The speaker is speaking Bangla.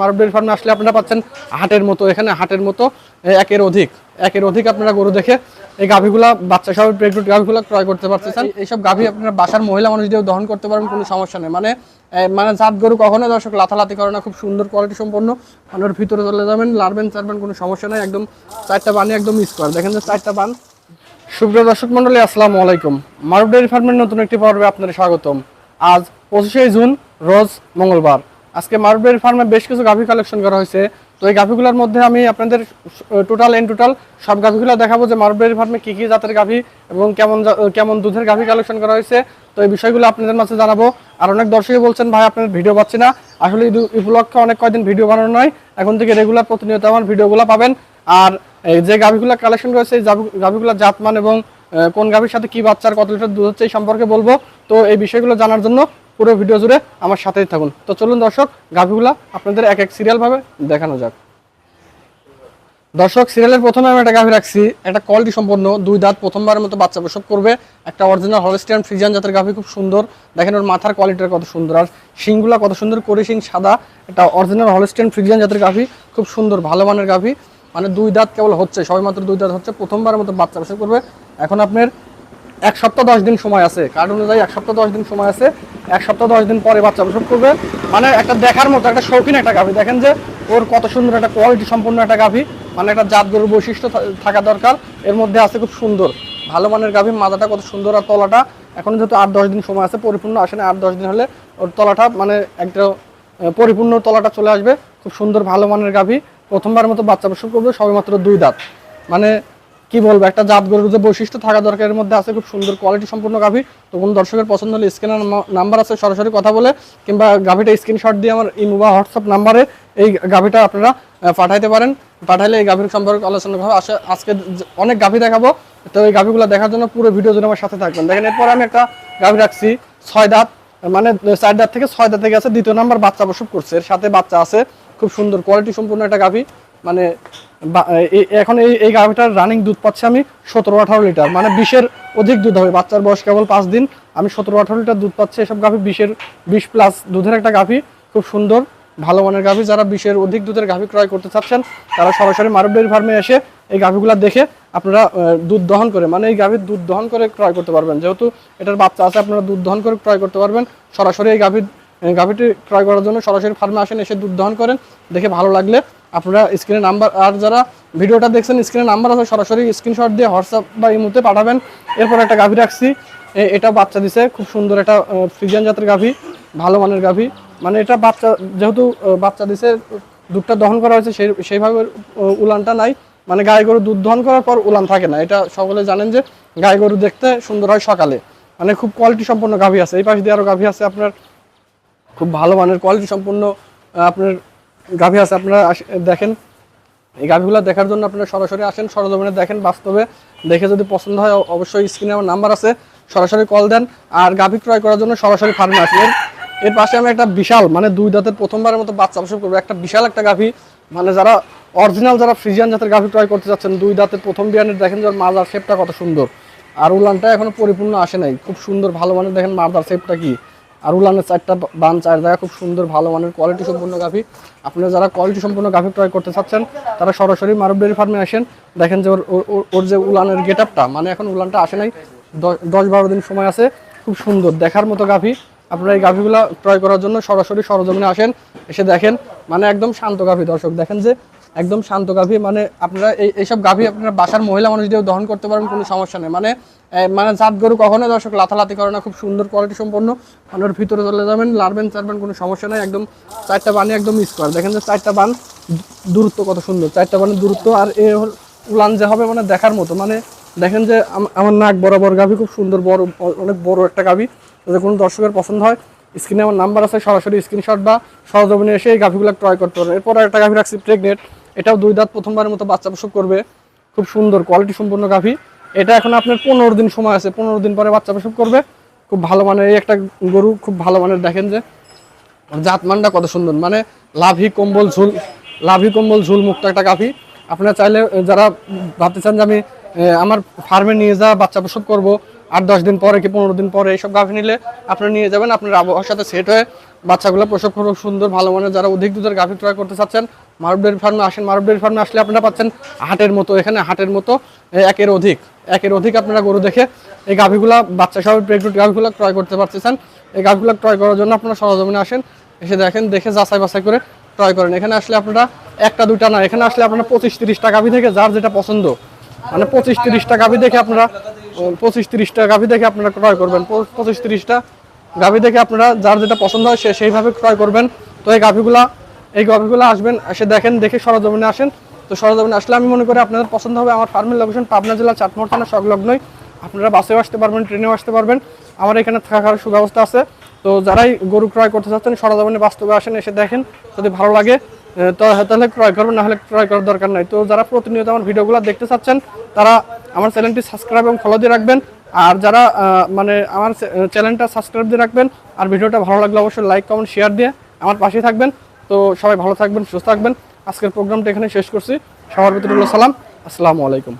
মারুফ ফার্মে আসলে আপনারা পাচ্ছেন হাটের মতো এখানে হাটের মতো একের অধিক একের অধিক আপনারা গরু দেখে এই গাভীগুলা বাচ্চা সহ প্রেগনেন্ট গাভীগুলো ক্রয় করতে পারতেছেন। এইসব গাভী আপনারা বাসার মহিলা মানুষ দিয়েও দহন করতে পারবেন কোনো সমস্যা নেই। মানে মানে জাত গরু কখনো দর্শক লাথালাতি করে না খুব সুন্দর কোয়ালিটি সম্পন্ন। মানে ওর ভিতরে চলে যাবেন লাড়বেন চারবেন কোনো সমস্যা নেই একদম চারটা বানি একদম স্কোয়ার দেখেন যে চারটা বান সুপ্রিয় দর্শক মন্ডলী আসসালামু আলাইকুম। মারুফ ডেয়ারি ফার্মের নতুন একটি পর্বে আপনাদের স্বাগতম। আজ পঁচিশে জুন রোজ মঙ্গলবার। আজকে ডেয়ারি ফার্মে বেশ কিছু গাভী কালেকশন করা হয়েছে। তো এই গাভীগুলোর মধ্যে আমি আপনাদের টোটাল এন টোটাল সব গাভীগুলো দেখাবো যে ডেয়ারি ফার্মে কী কী জাতের গাভী এবং কেমন কেমন দুধের গাভী কালেকশন করা হয়েছে। তো এই বিষয়গুলো আপনাদের মাঝে জানাব। আর অনেক দর্শকই বলছেন, ভাই, আপনার ভিডিও পাচ্ছি না। আসলে এই উপলক্ষে অনেক কয়দিন ভিডিও বানানো নয়। এখন থেকে রেগুলার প্রতিনিয়ত আমার ভিডিওগুলো পাবেন। আর যে গাভীগুলো কালেকশন করেছে এই গাভীগুলো জাতমান এবং কোন গাভীর সাথে কি বাচ্চার কত লিটার দুধ হচ্ছে এই সম্পর্কে বলব। তো এই বিষয়গুলো জানার জন্য পুরো ভিডিও জুড়ে আমার সাথেই থাকুন। তো চলুন দর্শক, গাভীগুলো আপনাদের এক এক সিরিয়াল ভাবে দেখানো যাক। দর্শক সিরিয়ালের প্রথমে আমি একটা গাভী রাখছি। একটা কোয়ালিটি সম্পন্ন, দুই দাঁত, প্রথমবারের মতো বাচ্চা প্রসব করবে। একটা অরিজিনাল হলস্টিয়ান ফ্রিজিয়ান জাতের গাভী খুব সুন্দর। দেখেন ওর মাথার কোয়ালিটিটা কত সুন্দর। আর শিংগুলা কত সুন্দর করে শিং সাদা। একটা অরিজিনাল হলস্টিয়ান ফ্রিজিয়ান জাতের গাভী খুব সুন্দর, ভালো মানের গাভী। মানে দুই দাঁত কেবল হচ্ছে, সবেমাত্র দুই দাঁত হচ্ছে, প্রথমবারের মতো বাচ্চা প্রসব করবে। এখন আপনার এক সপ্তাহ দশ দিন সময় আছে। কার্ড অনুযায়ী এক সপ্তাহ দশ দিন সময় আছে। এক সপ্তাহ দশ দিন পরে বাচ্চা প্রসব করবে। মানে একটা দেখার মতো, একটা শৌখিন একটা গাভী। দেখেন যে ওর কত সুন্দর একটা কোয়ালিটি সম্পন্ন একটা গাভী। মানে একটা জাত গরুর বৈশিষ্ট্য থাকা দরকার। এর মধ্যে আছে খুব সুন্দর। ভালো মানের গাভী, মাথাটা কত সুন্দর আর তলাটা। এখন যেহেতু আট দশ দিন সময় আছে, পরিপূর্ণ আসে না আট দশ দিন হলে ওর তলাটা মানে একটা পরিপূর্ণ তলাটা চলে আসবে। খুব সুন্দর ভালো মানের গাভী। প্রথমবার মতো বাচ্চা প্রসব করবে, সবেমাত্র দুই দাঁত। মানে কি বলব, একটা জাত গরুর যে বৈশিষ্ট্য থাকা দরকার, এর মধ্যে আছে খুব সুন্দর কোয়ালিটি সম্পূর্ণ গাভী তো কোন দর্শকের পছন্দ হলে স্ক্রিনের নাম্বার আছে, সরাসরি কথা বলে, কিংবা গাভীটা স্ক্রিনশট দিয়ে আমার ইমো বা হোয়াটসঅ্যাপ নাম্বারে এই গাভীটা আপনারা পাঠাইতে পারেন। পাঠাইলে এই গাভীর সম্পর্কে আলোচনা হবে। আজকে অনেক গাভী দেখাবো। তো এই গাভীগুলো দেখার জন্য পুরো ভিডিও জুড়ে আমার সাথে থাকবেন। দেখেন, এরপর আমি একটা গাভী রাখছি, ছয় দাঁত মানে চার দাঁত থেকে ছয় দাঁত আছে। দ্বিতীয় নাম্বার বাচ্চা প্রসব করছে। এর সাথে বাচ্চা আছে। খুব সুন্দর কোয়ালিটি সম্পূর্ণ একটা গাভী। মানে এখন এই এই গাভিটার রানিং দুধ পাচ্ছি আমি সতেরো আঠারো লিটার মানে বিশের অধিক দুধ হবে। বাচ্চার বয়স কেবল পাঁচ দিন। আমি সতেরো আঠারো লিটার দুধ পাচ্ছি। এসব গাভি বিশের, বিশ প্লাস দুধের একটা গাভি। খুব সুন্দর, ভালো মানের গাভি। যারা বিশের অধিক দুধের গাভি ক্রয় করতে চাচ্ছেন, তারা সরাসরি মারুফ ডেয়ারি ফার্মে এসে এই গাভিগুলা দেখে আপনারা দুধ দহন করে মানে এই গাভীর দুধ দহন করে ক্রয় করতে পারবেন। যেহেতু এটার বাচ্চা আছে, আপনারা দুধ দহন করে ক্রয় করতে পারবেন। সরাসরি এই গাভীর গাভীটি ক্রয় করার জন্য সরাসরি ফার্মে আসেন, এসে দুধ দহন করেন। দেখে ভালো লাগলে আপনারা স্ক্রিনে নাম্বার আর যারা ভিডিওটা দেখছেন স্ক্রিনে নাম্বার আছে সরাসরি স্ক্রিনশট দিয়ে হোয়াটসঅ্যাপ বা ইমোতে পাঠাবেন। এরপর একটা গাভী রাখছি। এটা বাচ্চা দিছে খুব সুন্দর একটা ফ্রিজিয়ান জাতের গাভী ভালো মানের গাভী। মানে এটা বাচ্চা যেহেতু বাচ্চা দিছে দুধটা দহন করা হয়েছে সেই সেইভাবে উলানটা নাই। মানে গায়ে গরু দুধ দহন করার পর উলান থাকে না। এটা সকলে জানেন যে গায়ে গরু দেখতে সুন্দর হয় সকালে। মানে খুব কোয়ালিটি সম্পন্ন গাভী আছে। এই পাশ দিয়ে আরও গাভী আছে আপনার খুব ভালো মানের কোয়ালিটি আহ, আপনার গাভী আছে, আপনারা দেখেন। এই গাভীগুলো দেখার জন্য আপনারা সরাসরি আসেন, সরজমিনে দেখেন বাস্তবে। দেখে যদি পছন্দ হয় অবশ্যই স্ক্রিনে আমার নাম্বার আছে, সরাসরি কল দেন। আর গাভী ক্রয় করার জন্য সরাসরি ফার্মে আসেন এর- পাশে আমি একটা বিশাল মানে দুই দাঁতের প্রথমবারের মতো বাচ্চা প্রসব করব। একটা বিশাল একটা গাভী মানে যারা অরিজিনাল যারা ফ্রিজিয়ান জাতের গাভী ক্রয় করতে যাচ্ছেন, দুই দাঁতের প্রথম বিয়ানের দেখেন যে মাজার শেপটা কত সুন্দর। আর উলানটা এখনও পরিপূর্ণ আসে নাই। খুব সুন্দর, ভালো মানের দেখেন মাজার শেপটা কি। আর উলানের চারটা বান চার জায়গা খুব সুন্দর, ভালো মানের কোয়ালিটি সম্পূর্ণ গাভী। আপনারা যারা কোয়ালিটি সম্পূর্ণ গাভী ক্রয় করতে চাচ্ছেন, তারা সরাসরি মারুফ ডেয়ারি ফার্মে আসেন। দেখেন যে ওর ওর- যে উলানের গেট আপটা মানে এখন উলানটা আসে নাই দশ বারো দিন সময় আছে, খুব সুন্দর, দেখার মতো গাভী। আপনারা এই গাভীগুলো ক্রয় করার জন্য সরাসরি সরজমিনে আসেন, এসে দেখেন মানে একদম শান্ত গাভী। দর্শক, দেখেন যে একদম শান্ত গাভী মানে আপনারা এই এইসব গাভী আপনারা বাসার মহিলা মানুষ দিয়েও দহন করতে পারবেন কোনো সমস্যা নেই। মানে মানে জাত গরু কখনো দর্শক লাথালাতি করে না, খুব সুন্দর কোয়ালিটি সম্পন্ন। ওর ভিতরে চলে যাবেন লাড়বেন চারবেন কোনো সমস্যা নেই, একদম চারটা বানি একদম স্কোয়ার দেখেন যে চারটা বান, দূরত্ব কত সুন্দর। চারটা বানের দূরত্ব আর এ উলান যে হবে মানে দেখার মতো। মানে দেখেন যে আম- আমার নাক বরাবর গাভী, খুব সুন্দর বড় অনেক বড় একটা গাভী। যদি কোনো দর্শকের পছন্দ হয় স্ক্রিনে আমার নাম্বার আছে, সরাসরি স্ক্রিনশট বা সরজমিনে এসে এই গাভীগুলো ক্রয় করতে পারেন। এরপর একটা গাভী রাখছি প্রেগনেন্ট এটাও দুই দাঁত প্রথমবারের মতো বাচ্চা প্রসব করবে। খুব সুন্দর কোয়ালিটি সম্পন্ন গাভী। এটা এখন আপনার পনেরো দিন সময় আছে, পনেরো দিন পরে বাচ্চা প্রসব করবে। খুব ভালো মানের একটা গরু, খুব ভালো মানের দেখেন যে জাত মানটা কত সুন্দর। মানে লাভি কম্বল ঝুল, লাভি কম্বল ঝুল মুক্ত একটা কাফি আপনারা চাইলে, যারা ভাবতে চান যে আমি আমার ফার্মে নিয়ে যা বাচ্চা প্রসব করব আট, দশ দিন পরে কি পনেরো দিন পরে এইসব গাভী নিলে আপনারা নিয়ে যাবেন। আপনার আবহাওয়ার সাথে সেট হয়ে বাচ্চাগুলো প্রসব খুব সুন্দর, ভালো মানের যারা অধিক দুধের গাভী ক্রয় করতে চাচ্ছেন, মারুফ ডেয়ারি ফার্মে আসেন, মারুফ ডেয়ারি ফার্মে আসলে আপনারা পাচ্ছেন হাটের মতো, এখানে হাটের মতো একের অধিক একের অধিক আপনারা গরু দেখে এই গাভীগুলা বাচ্চা সহ প্রেগনেন্ট গাভীগুলো ক্রয় করতে পারতেছেন। এই গাভীগুলো ক্রয় করার জন্য আপনারা সরজমিনে আসেন, এসে দেখেন, দেখে যাচাই বাছাই করে ক্রয় করেন। এখানে আসলে আপনারা একটা, দুইটা না, এখানে আসলে আপনারা পঁচিশ, তিরিশটা গাভী থেকে যার যেটা পছন্দ মানে পঁচিশ, তিরিশটা গাভী দেখে আপনারা পঁচিশ তিরিশটা গাভী দেখে আপনারা ক্রয় করবেন। পঁচিশ তিরিশটা গাভী দেখে আপনারা যার যেটা পছন্দ হয় সে সেইভাবে ক্রয় করবেন। তো এই গাভীগুলা এই গাভীগুলো আসবেন, এসে দেখেন, দেখে সরজমিনে আসেন। তো সরজমিনে আসলে আমি মনে করি আপনাদের পছন্দ হবে আমার ফার্মের লোকেশন পাবনা জেলা চাটমোহর থানা সংলগ্নই। আপনারা বাসেও আসতে পারবেন ট্রেনেও আসতে পারবেন। আমার এখানে থাকার সুব্যবস্থা আছে। তো যারাই গরু ক্রয় করতে চাচ্ছেন, সরজমিনে বাস্তবে আসেন, এসে দেখেন। যদি ভালো লাগে তাহলে ক্রয় করবেন, না হলে ক্রয় করার দরকার নাই। তো যারা প্রতিনিয়ত আমার ভিডিওগুলো দেখতে চাচ্ছেন, তারা আমার চ্যানেলটি সাবস্ক্রাইব এবং ফলো দিয়ে রাখবেন। আর যারা মানে আমার চ্যানেলটা সাবস্ক্রাইব দিয়ে রাখবেন, আর ভিডিওটা ভালো লাগলে অবশ্যই লাইক কমেন্ট শেয়ার দিয়ে আমার পাশে থাকবেন। তো সবাই ভালো থাকবেন, সুস্থ থাকবেন। আজকের প্রোগ্রামটা এখানে শেষ করছি। সবার ভিতরে সালাম। আসসালামু আলাইকুম।